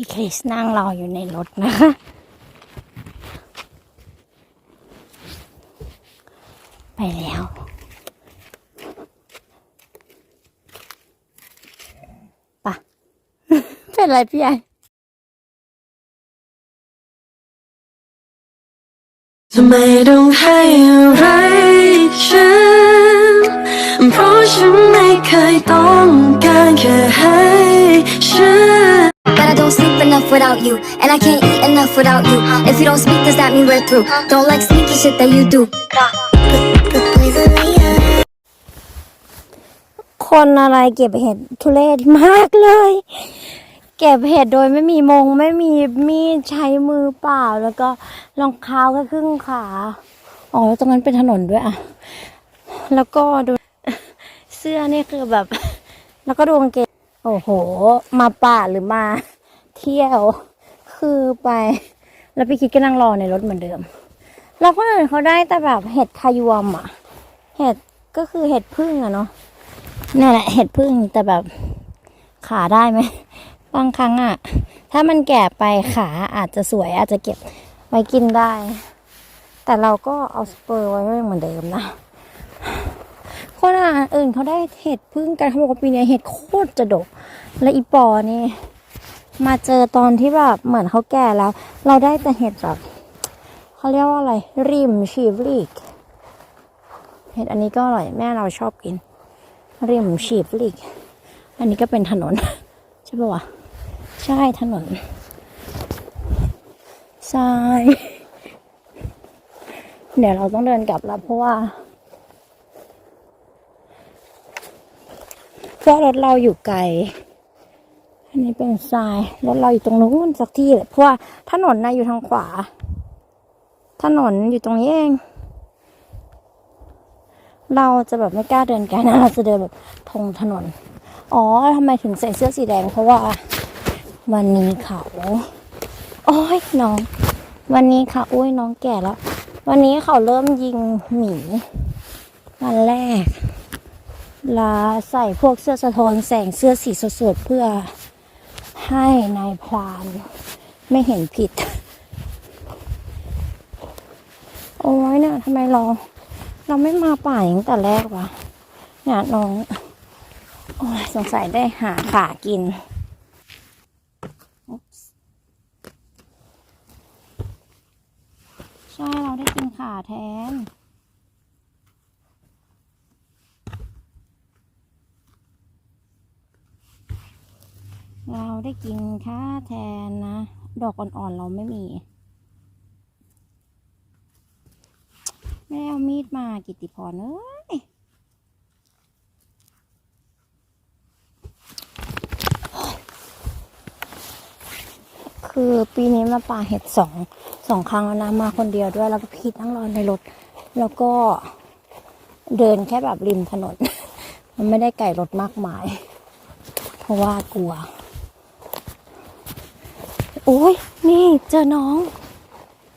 พี่คริสนั่งรออยู่ในรถนะคะ ไปแล้ว ปะ เป็นไรพี่ไอ enough without you, and I can't eat enough without you. If you don't speak, does that mean we're through? Don't like sneaky shit that you do. คนอะไรเก็บเห็ดทุเรศมากเลย เก็บเห็ดโดยไม่มีมงไม่มีมีดใช้มือเปล่า แล้วก็รองเท้าแค่ครึ่งขาอ๋อแล้วตรงนั้นเป็นถนนด้วยอะ แล้วก็ดูเสื้อนี่คือแบบ แล้วก็ดูกางเกงโอ้โห มาป่าหรือมา เที่ยว คือไป แล้วพี่คิดก็นั่งรอในรถเหมือนเดิม แล้วคนอื่นเขาได้แต่แบบเห็ดคายวมอะเห็ดก็คือเห็ดพึ่งอะเนาะนี่นแหละเห็ดพึ่งแต่แบบขาได้ไหมบางครั้งอะถ้ามันแก่ไปขาอาจจะสวยอาจจะเก็บไว้กินได้ แต่เราก็เอาสเปอร์ไว้เหมือนเดิมนะคนอ่านอื่นเขาได้เห็ดพึ่งกันเขาบอกว่าปีนี้เห็ดโคตรจะดก และอีปอนี่ มาเจอตอนที่แบบเหมือนเขาแก่แล้ว เราได้แต่เห็ดแบบเขาเรียกว่าอะไร ริมชีฟลิกเห็ดอันนี้ก็อร่อยแม่เราชอบกิน ริมชีฟลิกอันนี้ก็เป็นถนน ใช่ปะวะ ใช่ถนนใช่เดี๋ยวเราต้องเดินกลับแล้วเพราะว่าเพราะรถเราอยู่ไกล นนี้เป็นทรายรถเราอยู่ตรงนู้นสักที่เลยเพราะว่าถนนนะอยู่ทางขวา ถนนอยู่ตรงนี้เอง เราจะแบบไม่กล้าเดินไกลนะเราจะเดินแบบทงถนน อ๋อทำไมถึงใส่เสื้อสีแดง เพราะว่า วันนี้เขาโอ้ยน้อง วันนี้ค่ะอุ้ยน้องแก่แล้ว วันนี้เขาเริ่มยิงหมีวันแรกลาใส่พวกเสื้อสะท้อนแสงเสื้อสีสดๆเพื่อ ให้นายพราน ไม่เห็นผิด โอ้ยเนี่ยทำไมเรา เราไม่มาป่าตั้งแต่แรกวะเนี่ยน้อง โอ้ยสงสัยได้หาขากิน ใช่เราได้กินขาแทน เราได้ กินค่าแทนนะ ดอกอ่อนๆเราไม่มี ไม่ได้เอามีดมากิติพรเอ้ยคือปีนี้มาป่าเห็ดสองสองครั้งแล้วนะมาคนเดียวด้วย แล้วก็พี่นั่งรอในรถ แล้วก็เดินแค่แบบริมถนน มันไม่ได้ไก่รถมากมาย เพราะว่ากลัว โอ้ยนี่เจอน้อง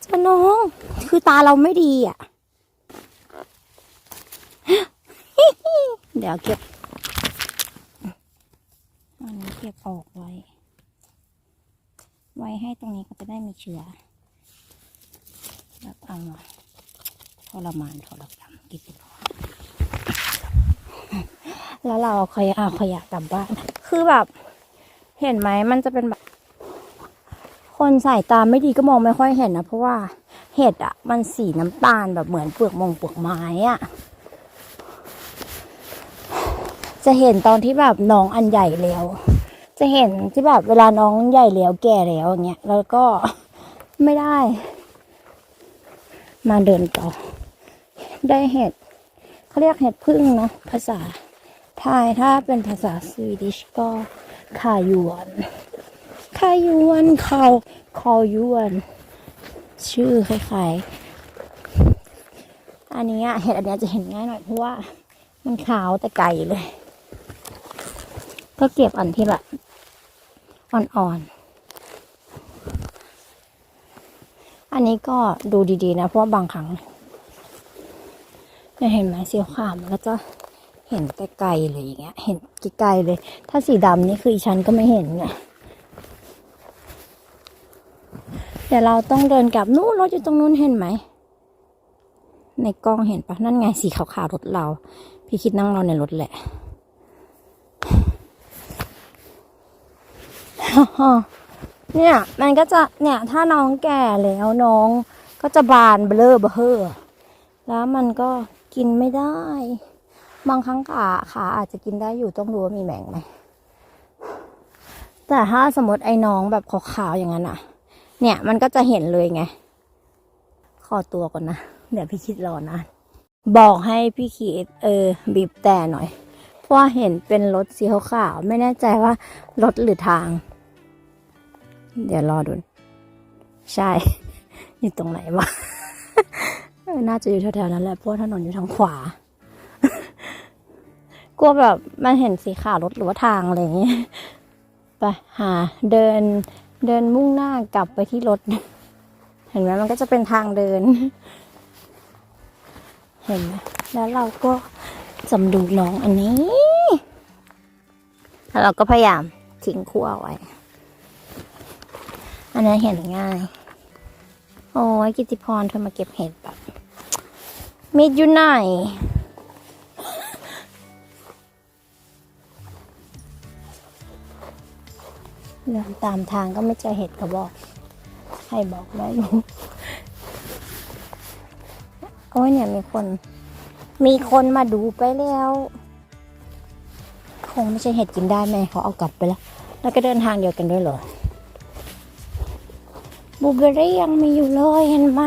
เจอน้อง คือตาเราไม่ดีอะ เดี๋ยวเก็บอันนี้เก็บออกไว้ ไว้ให้ตรงนี้ก็จะได้มีเชื้อแล้วเอามาทรมานทรกรรมกินพอแล้วเราเอาขยะเอาขยะกลับบ้าน คือแบบ เห็นไหมมันจะเป็นแบบ คนสายตาไม่ดีก็มองไม่ค่อยเห็นนะเพราะว่าเห็ดอะมันสีน้ำตาลแบบเหมือนเปลือกมงเปลือกไม้อะจะเห็นตอนที่แบบน้องอันใหญ่แล้ว จะเห็นที่แบบเวลาน้องใหญ่แล้วแก่แล้วอย่างเงี้ยแล้วก็ไม่ได้ มาเดินต่อ ได้เห็ดเขาเรียกเห็ดพึ่งนะภาษาไทยถ้าเป็นภาษาสวีดิชก็คายวน คายวนคาคายวน ชื่อคล้ายๆ อันนี้เห็ดอันนี้จะเห็นง่ายหน่อยเพราะว่ามันขาวแต่ไกลเลย ก็เก็บอันที่แบบอ่อนๆอันนี้ก็ดูดีๆนะ เพราะว่าบางครั้งจะเห็นไหมสีขาวมันก็จะเห็นไกลๆเลยอย่างเงี้ย เห็นไกลๆเลย ถ้าสีดำนี่คืออีฉันก็ไม่เห็นไง เดี๋ยวเราต้องเดินกลับนู่นรถอยู่ตรงนู้นเห็นไหม ในกล้องเห็นปะนั่นไงสีขาวๆรถเรา พี่คิดนั่งเราในรถแหละเนี่ยมันก็จะเนี่ยถ้าน้องแก่แล้วน้องก็จะบานเบลอเบอเฮอแล้วมันก็กินไม่ได้ บางครั้งขาขาอาจจะกินได้อยู่ต้องดูว่ามีแมงไหมแต่ถ้าสมมติไอ้น้องแบบขาวๆอย่างนั้นอะ เนี่ยมันก็จะเห็นเลยไง ขอตัวก่อนนะ เดี๋ยวพี่คิดรอนะ บอกให้พี่คิดเออ บีบแต่หน่อย เพราะเห็นเป็นรถสีขาวๆไม่แน่ใจว่ารถหรือทาง เดี๋ยวรอดูใช่ อยู่ตรงไหนวะน่าจะอยู่แถวๆนั้นแหละเพราะว่าถนนอยู่ทางขวากลัวแบบมันเห็นสีขาวรถหรือว่าทางอะไรอย่างเงี้ยไปหาเดิน เดินมุ่งหน้ากลับไปที่รถ เห็นไหมมันก็จะเป็นทางเดิน เห็นไหมแล้วเราก็จำดูน้องอันนี้ แล้วเราก็พยายามทิ้งคู่เอาไว้ อันนี้เห็นง่าย โอ้ยกิติพรเธอมาเก็บเห็ดแบบมีดอยู่ไหน เดินตามทางก็ไม่เจอเห็ดกระบอกใครบอกไม่รู้โอ้ยเนี่ยมีคน มีคนมาดูไปแล้ว คงไม่ใช่เห็ดกินได้แม่เขาเอากลับไปแล้ว แล้วก็เดินทางเดียวกันด้วยเหรอบูเบอรี่ยังมีอยู่เลยเห็นไหม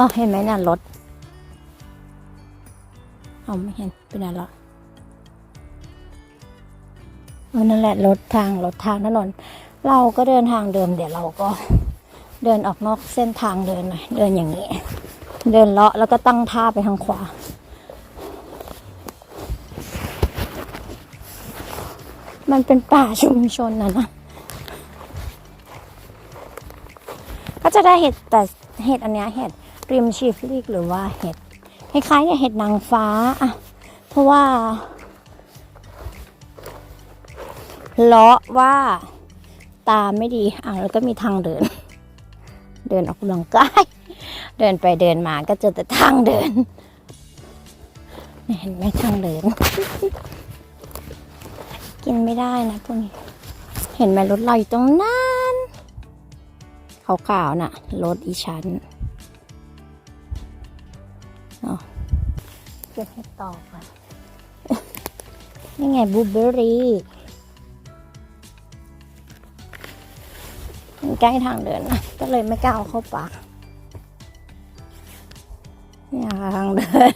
อ๋อเห็นไหมน่ะรถเอาไม่เห็นเป็นอะไรละเออนั่นแหละรถทางรถทางถนน เราก็เดินทางเดิม เดี๋ยวเราก็เดินออกนอกเส้นทางเดินหน่อยเดินอย่างนี้ เดินเลาะแล้วก็ตั้งท่าไปทางขวา มันเป็นป่าชุมชนนะนะก็จะได้เห็ดแต่เห็ดอันเนี้ยเห็ด ริมชีฟลิกหรือว่าเห็ดคล้ายๆเนี่ยเห็ดนางฟ้าอะเพราะว่าเลาะว่าตาไม่ดีอะแล้วก็มีทางเดิน เดินออกกำลังกายเดินไปเดินมาก็เจอแต่ทางเดินเนี่ยเห็นไหมทางเดิน กินไม่ได้นะพวกนี้ เห็นไหมรถเราอยู่ตรงนั้นขาวๆน่ะรถอีชั้น ก็บให้ต่อก่อนนี่ไงบลูเบอร์รี่มันใกล้ทางเดินนะก็เลยไม่กล้าเอาเข้าปากนี่ค่ะทางเดิน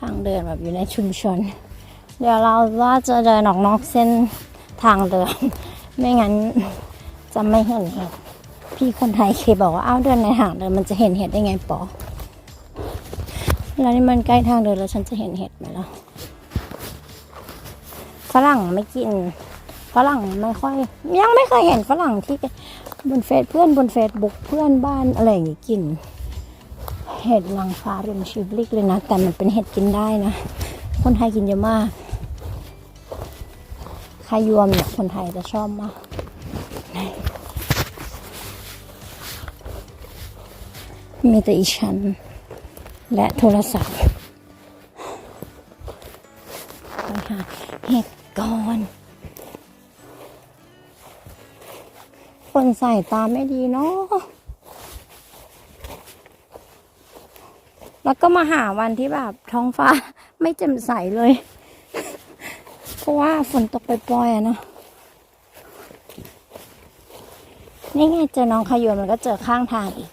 ทางเดินแบบอยู่ในชุมชน เดี๋ยวเราว่าจะเดินออกนอกเส้นทางเดิน ไม่งั้นจะไม่เห็นเห็ดพี่คนไทยเคยบอกว่าอ้าวเดินในทางเดินมันจะเห็นเห็ดได้ไงปอ แล้วนี่มันใกล้ทางเดินแล้วฉันจะเห็นเห็ดไหมล่ะฝรั่งไม่กินฝรั่งไม่ค่อย ยังไม่เคยเห็นฝรั่งที่บนเฟซเพื่อนบนเฟซบุ๊กเพื่อนบ้านอะไรอย่างงี้กิน เห็ดนางฟ้าริมชิบลิกเลยนะ แต่มันเป็นเห็ดกินได้นะ คนไทยกินเยอะมากคายวมเนี่ยคนไทยจะชอบมากมีแต่อีฉัน และโทรศัพท์ไปหาเห็ดก่อนคนใส่ตาไม่ดีเนาะแล้วก็มาหาวันที่แบบท้องฟ้าไม่แจ่มใสเลย เพราะว่าฝนตกปล่อยๆอะเนาะนี่ไงเจอน้องขยวนมันก็เจอข้างทางอีก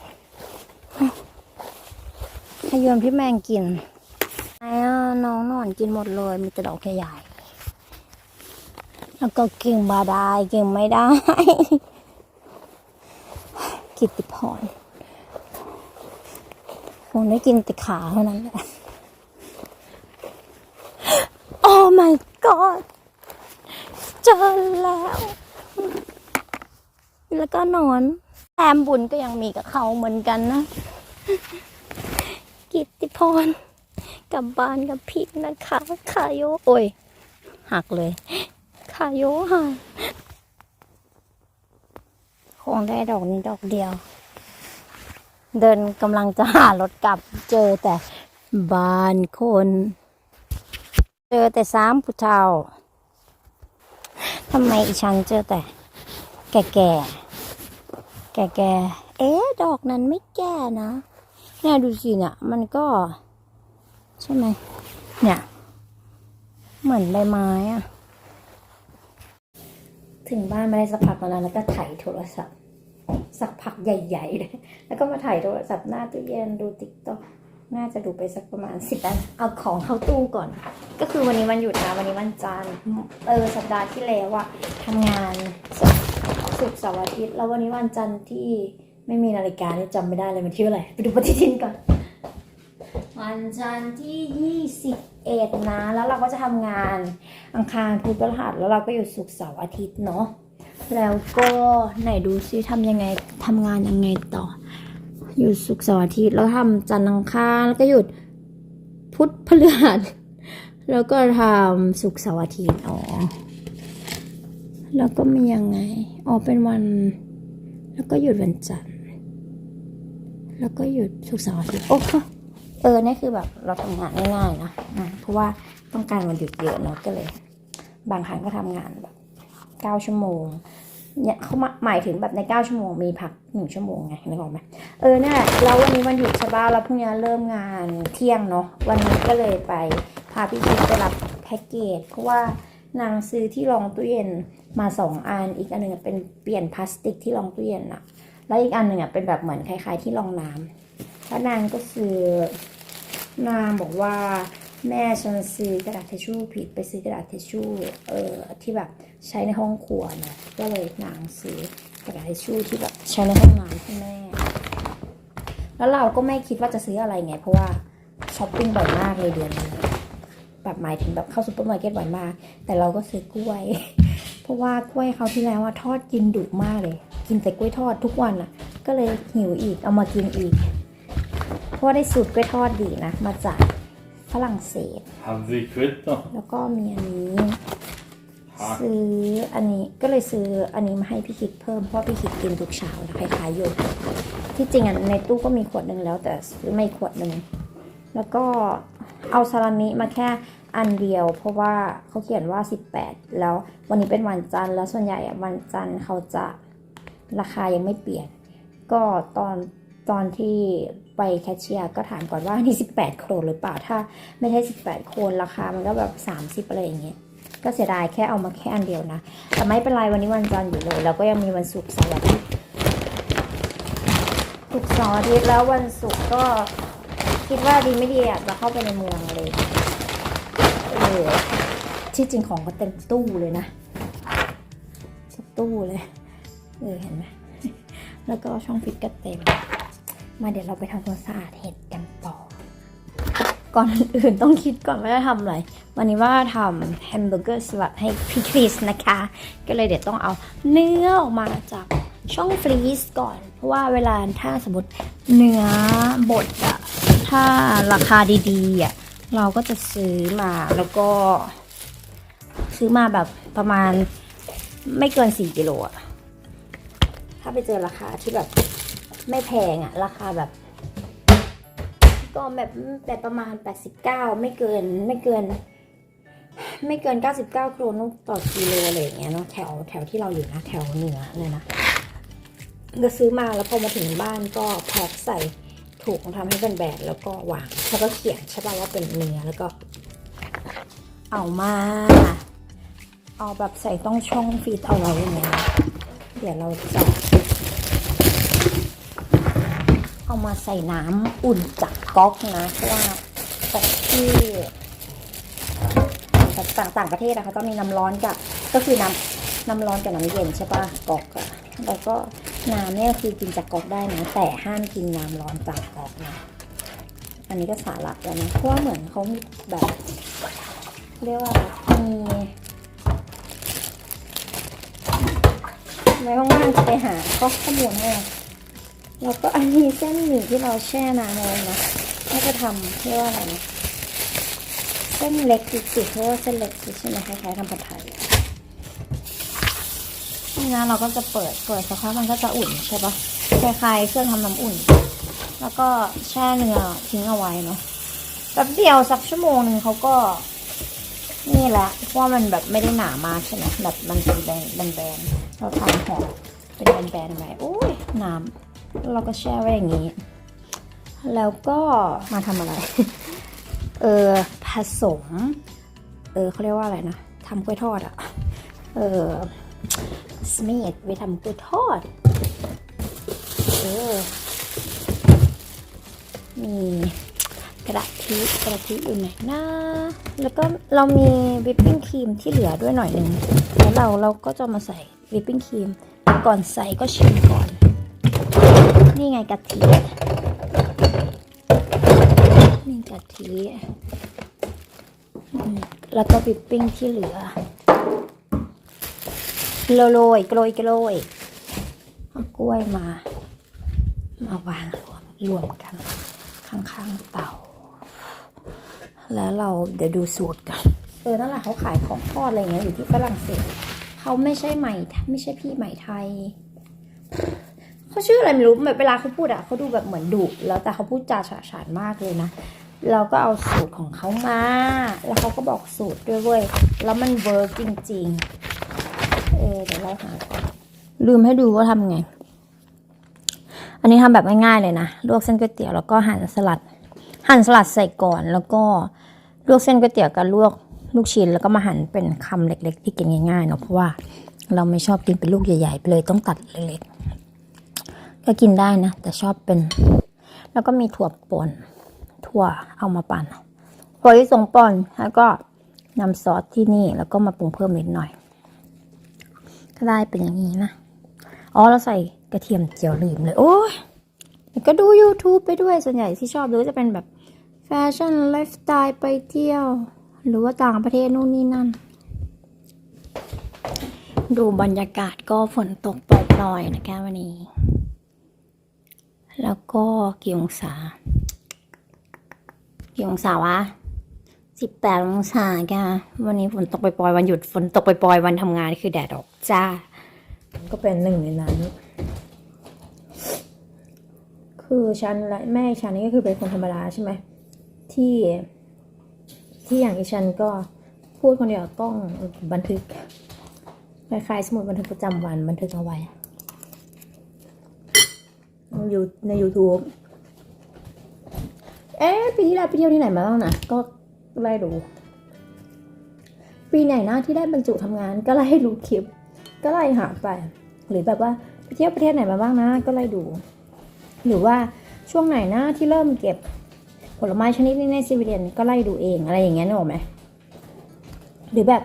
ขยวนพี่แมงกินไอ้น้องนอนกินหมดเลย มีแต่ดอกใหญ่แล้วก็กิ่งบาดายกิ่งไม่ได้ กิตติพรคงได้กินแติขาเท่านั้นแหละ โอ้ my god เจอแล้ว แล้วก็นอนแถมบุญก็ยังมีกับเขาเหมือนกันนะ กิตติพรกลับบ้านกับพี่นะคะคาโยโอ้ย หักเลยคาโยหักคงได้ดอกนี้ดอกเดียว เดินกำลังจะหารถกลับเจอแต่บ้านคน เจอแต่สามผู้เฒ่าทำไมอีฉันเจอแต่ แก่แก่แก่แก่ๆเอ๊ะ ดอกนั้นไม่แก่นะ เนี่ยดูสิเนี่ย มันก็ ใช่ไหมเนี่ย เหมือนใบไม้อะถึงบ้านไม่ได้สักพักแล้วแล้วก็ถ่ายโทรศัพท์ สักพักใหญ่ๆเลยแล้วก็มาถ่ายโทรศัพท์หน้าตู้เย็นดูติ๊กต็อกน่าจะดูไปสักประมาณสิบนาทีเอาของเข้าตู้ก่อน ก็คือวันนี้วันหยุดนะวันนี้วันจันทร์เออสัปดาห์ที่แล้วอะทำงานศุกร์ศุกร์เสาร์อาทิตย์แล้ววันนี้วันจันทร์ที่ ไม่มีนาฬิกานี่จำไม่ได้เลยมันที่ออะไรไปดูปฏิทินก่อน วันจันทร์ที่ยี่สิบเอ็ดนะ แล้วเราก็จะทำงานอังคารพุธพฤหัสแล้วเราก็อยู่ศุกร์เสาร์อาทิตย์เนาะแล้วก็ไหนดูซิทำยังไงทำงานยังไงต่อหยุดศุกร์เสาร์อาทิตย์แล้วทำจันทร์อังคารแล้วก็หยุดพุธพฤหัสแล้วก็ทำศุกร์เสาร์อาทิตย์อ๋อแล้วก็มียังไงอ๋อเป็นวัน แล้วก็หยุดวันจันทร์ แล้วก็หยุดศุกเสาร์อาทิตย์โอ้ค่ะเออนี่คือแบบเราทำงานง่ายๆนะเพราะว่าต้องการวันหยุดเยอะเนาะก็เลย บางครั้งก็ทำงานแบบเก้าชั่วโมงเนี่ยเขามาหมายถึงแบบในเก้าชั่วโมงมีพักหนึ่งชั่วโมงไงนึกออกไหมเออเนี่ยแล้ววันนี้วันหยุดใช่ป่ะแล้วพรุ่งนี้เริ่มงานเที่ยงเนาะวันนี้ก็เลยไปพาพี่พีชไปรับแพ็กเกจ เพราะว่านางซื้อที่รองตู้เย็นมาสองอันอีกอันหนึ่งเป็นเปลี่ยนพลาสติกที่รองตู้เย็นอะ แล้วอีกอันหนึ่งอะเป็นแบบเหมือนคล้าย ๆ ที่รองน้ำแล้วนางก็ซื้อนางบอกว่าแม่ฉันซื้อกระดาษทิชชู่ผิดไปซื้อกระดาษทิชชู่เออที่แบบใช้ในห้องครัวนะก็เลยนางซื้อกระดาษทิชชู่ที่แบบใช้ในห้องน้ำให้แม่ แล้วเราก็ไม่คิดว่าจะซื้ออะไรไง เพราะว่าช้อปปิ้งบ่อยมากเลยเดือนนี้แบบหมายถึงแบบเข้าซูเปอร์มาร์เก็ตบ่อยมาก แต่เราก็ซื้อกล้วย เพราะว่ากล้วยเขาที่แล้วว่าทอดกินดุมากเลย กินแต่กล้วยทอดทุกวันอะ ก็เลยหิวอีกเอามากินอีก เพราะว่าได้สูตรกล้วยทอดดีนะ มาจากฝรั่งเศส Hade vi kvitt då? แล้วก็มีอันนี้ Tack. ซื้ออันนี้ก็เลยซื้ออันนี้มาให้พี่คิดเพิ่มเพราะว่าพี่คิดกินทุกเช้านะคล้ายๆโยเกิร์ตที่จริงอะในตู้ก็มีขวดหนึ่งแล้ว แต่ซื้อไม่ขวดหนึ่งแล้วก็เอาซาลามิมาแค่อันเดียว เพราะว่าเขาเขียนว่า 18 แล้ววันนี้เป็นวันจันทร์แล้วส่วนใหญ่อะวันจันทร์เขาจะ ราคายังไม่เปลี่ยน ก็ตอนตอนที่ไปแคชเชียร์ก็ถามก่อนว่านี่ 18 โครนหรือเปล่า ถ้าไม่ใช่ 18 โครนราคามันก็แบบ 30 อะไรอย่างเงี้ย ก็เสียดายแค่เอามาแค่อันเดียวนะ แต่ไม่เป็นไรวันนี้วันจันทร์อยู่เลย แล้วก็ยังมีวันศุกร์เสาร์อาทิตย์ศุกร์เสาร์อาทิตย์แล้ววันศุกร์ก็คิดว่าดีไม่ดีอะจะเข้าไปในเมืองเลยเออที่จริงของก็เต็มตู้เลยนะ ตู้เลย เออเห็นไหมแล้วก็ช่องฟิตก็เต็ม มาเดี๋ยวเราไปทำความสะอาดเห็ดกันต่อ ก่อนอื่นต้องคิดก่อนว่าจะทำอะไร วันนี้ว่าทำแฮมเบอร์เกอร์สลัดให้พี่คริสนะคะ ก็เลยเดี๋ยวต้องเอาเนื้อออกมาจากช่องฟรีซก่อน เพราะว่าเวลาถ้าสมมติเนื้อบดอะถ้าราคาดีๆอะเราก็จะซื้อมาแล้วก็ ซื้อมาแบบประมาณไม่เกิน 4กิโลอะาไปเจอราคาที่แบบไม่แพงอะราคาแบบ ก็แบบแบบประมาณ 89 ไม่เกินไม่เกิน ไม่เกิน 99โครนต่อกิโลอะไรอย่างเงี้ยเนาะแถวแถวที่เราอยู่นะแถวเหนือเลยนะก็ซื้อมาแล้วพอมาถึงบ้านก็แพ็คใส่ถุงทำให้เป็นแบนแล้วก็วางแล้วก็เขียนใช่ป่ะว่าเป็นเนื้อแล้วก็ เอามาเอาแบบใส่ต้องช่องฟีดเอาไว้อย่างเงี้ยเดี๋ยวเราจะ เอามาใส่น้ำอุ่นจากก๊อกนะเพราะว่าก๊อกที่ต่างต่างประเทศนะคะก็มีน้ำร้อนกับก็คือน้ำน้ำร้อนกับน้ำเย็นใช่ปะก๊อกอะแล้วก็น้ำเนี่ยคือกินจากก๊อกได้นะแต่ห้ามกินน้ำร้อนจากก๊อกนะอันนี้ก็สาระแล้วนะเพราะว่าเหมือนเขามีแบบเรียกว่ามีไม่ว่างๆจะไปหาข้อมูลให้ แล้วก็อันนี้เส้นหมี่ที่เราแช่นานเอาไว้นะน่าจะทำเรียกว่าอะไรนะเส้นเล็กจิกๆเพรียกว่าเส้นเล็กจิกใช่ไหมคล้ายๆทำผัดไทยนี่นะเราก็จะเปิดเปิดสักพักมันก็จะอุ่นใช่ปะคล้ายๆเครื่องทำน้ำอุ่น แล้วก็แช่เนื้อทิ้งเอาไว้เนาะแป๊บเดียวสักชั่วโมงหนึ่งเขาก็ นี่แหละเพราะมันแบบไม่ได้หนามากใช่ไหมแบบมันเป็นแบนแบนๆเราทำห่อเป็นแบนแบนๆไว้โอ้ยน้ำ เราก็แช่ไว้อย่างนี้ แล้วก็มาทำอะไร เออผสม เออเขาเรียกว่าอะไรนะทำกล้วยทอดอะเออสเมดไปทำกล้วยทอด เออ มีกระทิกระทิอยู่ไหนนะแล้วก็เรามีวิปปิ้งครีมที่เหลือด้วยหน่อยหนึ่งแล้วเราเราก็จะมาใส่วิปปิ้งครีมก่อนใส่ก็ชิม นี่ไงกะทินี่กะทิแล้วก็วิปปิ้งที่เหลือโรยโรยโรยโรยเอากล้วยมามาวางรวมรวมกัน ข้างๆเตาแล้วเราเดี๋ยวดูสูตรกันเออนั่นแหละเขาขายของทอดอะไรเงี้ยอยู่ที่ฝรั่งเศสเขาไม่ใช่ใหม่ไม่ใช่พี่ใหม่ไทย เขาชื่ออะไรไม่รู้แบบเวลาเขาพูดอะเขาดูแบบเหมือนดุแล้วแต่เขาพูดจาฉะฉานมากเลยนะเราก็เอาสูตรของเขามา แล้วเขาก็บอกสูตรด้วยเว้ย แล้วมันเวิร์กจริงๆ เออเดี๋ยวเราหาลืมให้ดูว่าทำไง อันนี้ทำแบบง่ายๆเลยนะ ลวกเส้นก๋วยเตี๋ยวแล้วก็หั่นสลัด หั่นสลัดใส่ก่อน แล้วก็ลวกเส้นก๋วยเตี๋ยวกับลวกลูกชิ้น แล้วก็มาหั่นเป็นคำเล็ก ๆ ที่กินง่ายๆเนาะ เพราะว่าเราไม่ชอบกินเป็นลูกใหญ่ๆไปเลยต้องตัดเล็กๆ ก็กินได้นะ แต่ชอบเป็น แล้วก็มีถั่วป่นถั่วเอามาปั่นถั่วที่สงป่นแล้วก็นำซอสที่นี่แล้วก็มาปรุงเพิ่มนิดหน่อย ก็ได้เป็นอย่างนี้นะอ๋อเราใส่กระเทียมเจียวลืมเลยโอ้ยแล้วก็ดู YouTube ไปด้วยส่วนใหญ่ที่ชอบดูจะเป็นแบบแฟชั่นไลฟ์สไตล์ไปเที่ยว หรือว่าต่างประเทศนู่นนี่นั่น ดูบรรยากาศก็ฝนตกปล่อยๆนะคะวันนี้ แล้วก็กี่องศา กี่องศาวะสิบแปดองศาแกวันนี้ฝนตกไปปล่อยวันหยุดฝนตกไปปล่อยวันทำงานคือแดดออกจ้า ก็เป็นหนึ่งในนั้น คือฉันและแม่ฉันนี่ก็คือเป็นคนธรรมดาใช่ไหมที่ ที่อย่างอีฉันก็พูดคนเดียวต้องบันทึกคล้ายๆสมุดบันทึกประจำวันบันทึกเอาไว้ อยู่ใน YouTube เอ๊ะปีที่แล้วไปเที่ยวที่ไหนมาบ้างนะก็ไล่ดูปีไหนนะที่ได้บรรจุทำงานก็ไล่ดูคลิป ก็ไล่หาไป หรือแบบว่าไปเที่ยวประเทศไหนมาบ้างนะ ก็ไล่ดู หรือว่าช่วงไหนนะที่เริ่มเก็บผลไม้ชนิดนี้ในซีเรียนก็ไล่ดูเองอะไรอย่างเงี้ยนึกออกไหมหรือแบบ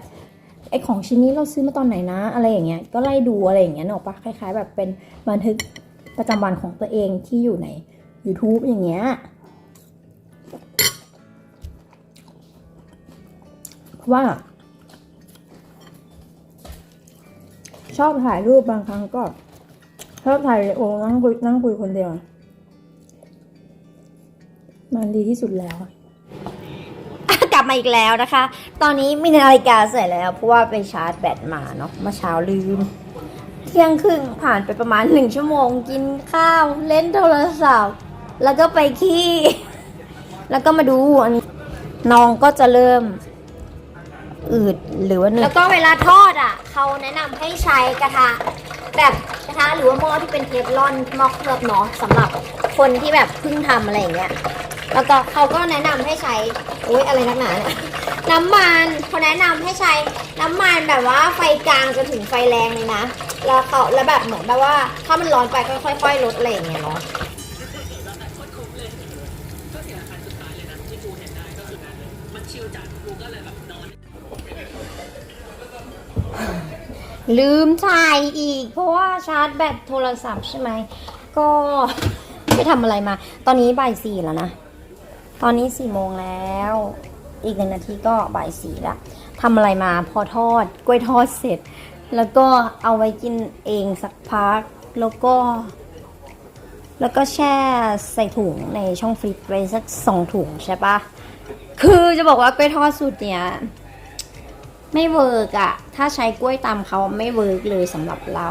ไอของชิ้นนี้เราซื้อมาตอนไหนนะ อะไรอย่างเงี้ยก็ไล่ดูอะไรอย่างเงี้ยนึกออกปะคล้าย ๆ แบบเป็นบันทึก ประจำวันของตัวเองที่อยู่ใน YouTube อย่างเงี้ยเพราะว่า ชอบถ่ายรูปบางครั้งก็ชอบถ่ายโอนั่งคุยนั่งคุยคนเดียว มันดีที่สุดแล้ว กลับมาอีกแล้วนะคะ ตอนนี้มีนาฬิกาใส่แล้ว เพราะว่าไปชาร์จแบตมาเนาะเมื่อเช้าลืม เที่ยงครึ่งผ่านไปประมาณหนึ่งชั่วโมง กินข้าวเล่นโทรศัพท์ แล้วก็ไปขี้ แล้วก็มาดูอันน้องก็จะเริ่ม อืดหรือว่าเนื้อแล้วก็เวลาทอดอะ เขาแนะนำให้ใช้กระทะ แบบกระทะหรือว่าหม้อที่เป็นเทฟลอนหม้อเคลือบเนาะสำหรับคนที่แบบเพิ่งทำอะไรอย่างเงี้ย แล้วก็เขาก็แนะนำให้ใช้โอ๊ยอะไรนักหนาเนี่ยน้ำมันเขาแนะนำให้ใช้น้ำมันแบบว่าไฟกลางจนถึงไฟแรงเลยนะ แล้วเขาแล้วแบบเหมือนแบบว่าถ้ามันร้อนไปก็ค่อย ๆ ลดอะไรอย่างเงี้ยเนาะลืมใช่อีก เพราะว่าชาร์จแบตโทรศัพท์ใช่ไหม ก็ไปทำอะไรมา ตอนนี้บ่ายสี่แล้วนะ ตอนนี้สี่โมงแล้ว อีกหนึ่งนาทีก็บ่ายสี่ละทำอะไรมาพอทอดกล้วยทอดเสร็จ แล้วก็เอาไว้กินเองสักพัก แล้วก็ แล้วก็แช่ใส่ถุงในช่องฟรีซไว้สักสองถุงใช่ปะคือจะบอกว่ากล้วยทอดสูตรเนี้ยไม่เวิร์กอะถ้าใช้กล้วยตำเขาไม่เวิร์กเลยสำหรับเรา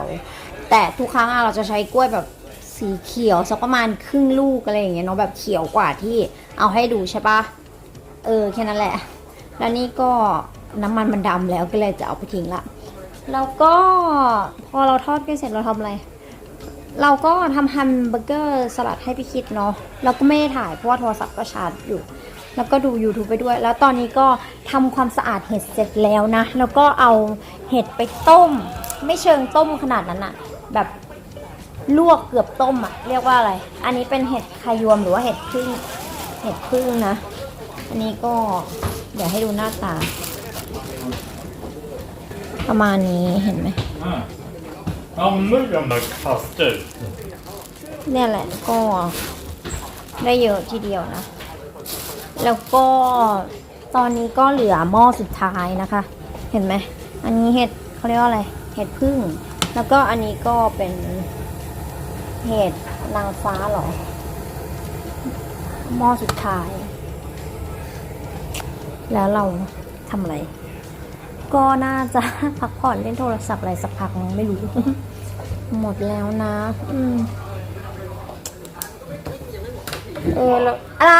แต่ทุกครั้งอะเราจะใช้กล้วยแบบสีเขียวสักประมาณครึ่งลูกอะไรอย่างเงี้ยเนาะแบบเขียวกว่าที่ เอาให้ดูใช่ปะเออแค่นั้นแหละ แล้วนี่ก็น้ำมันมันดำแล้วก็เลยจะเอาไปทิ้งละแล้วก็พอเราทอดกันเสร็จเราทำอะไร เราก็ทำแฮมเบอร์เกอร์สลัดให้พี่คิดเนาะเราก็ไม่ได้ถ่ายเพราะว่าโทรศัพท์ก็ชาร์จอยู่ แล้วก็ดู YouTube ไปด้วย แล้วตอนนี้ก็ทำความสะอาดเห็ดเสร็จแล้วนะ แล้วก็เอาเห็ดไปต้ม ไม่เชิงต้มขนาดนั้นอะแบบลวกเกือบต้มอะเรียกว่าอะไร อันนี้เป็นเห็ดคายวมหรือว่าเห็ดพึ่ง เห็ดพึ่งนะ อันนี้ก็เดี๋ยวให้ดูหน้าตา ประมาณนี้เห็นไหม Ah. Ja, nu är de kasta ut. เนี่ยแหละก็ได้เยอะทีเดียวนะ แล้วก็ตอนนี้ก็เหลือหม้อสุดท้ายนะคะ เห็นไหม อันนี้เห็ดเขาเรียกว่าอะไร เห็ดพึ่ง แล้วก็อันนี้ก็เป็นเห็ดนางฟ้าเหรอ หม้อสุดท้าย แล้วเราทำอะไร ก็น่าจะพักผ่อนเล่นโทรศัพท์อะไรสักพักไม่รู้ หมดแล้วนะ อืมเออแล้วอะไร